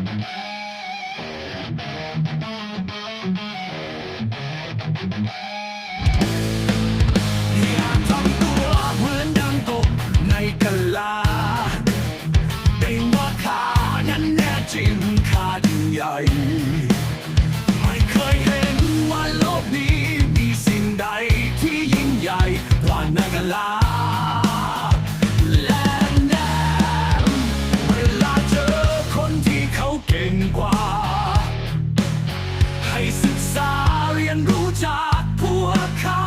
อย่าทำตัวเหมือนดังตกในกะลาได้ว่าขานั้นแน่จริงข้าดีใหญ่ ไม่เคยเห็นว่าโลกนี้มีสิ่งใดที่ยิ่งใหญ่กว่านักลา เก่งกว่า ให้ศึกษาเรียนรู้จากพวกเขา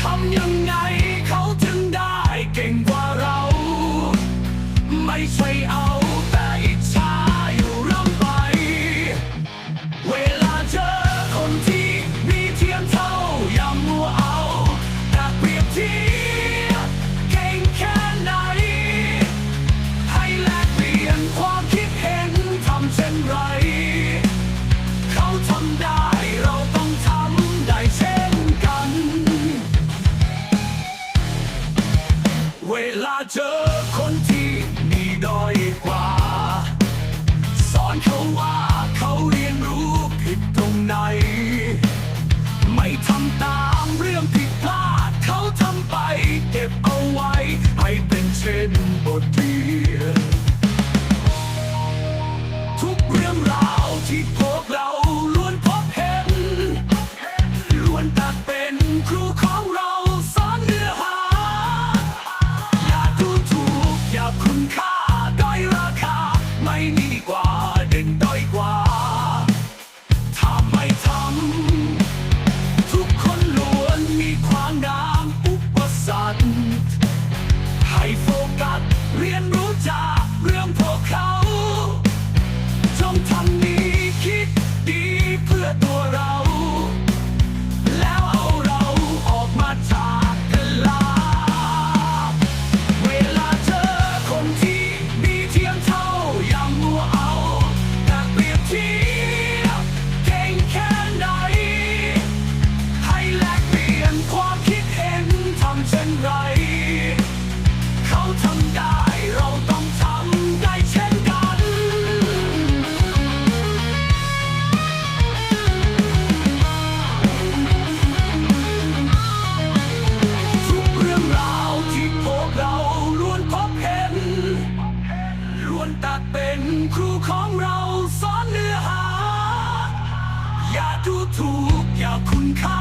ทำยังไงเขาถึงได้เก่งกว่าเรา ไม่ใช่เอา เวลาเจอคนที่มีด้อยกว่า สอนเขาว่าเขาเรียนรู้ผิดตรงไหน ไม่ทำตามเรื่องผิด รูของเราสอนเนื้อหา อย่าดูถูกอย่าคุณค่า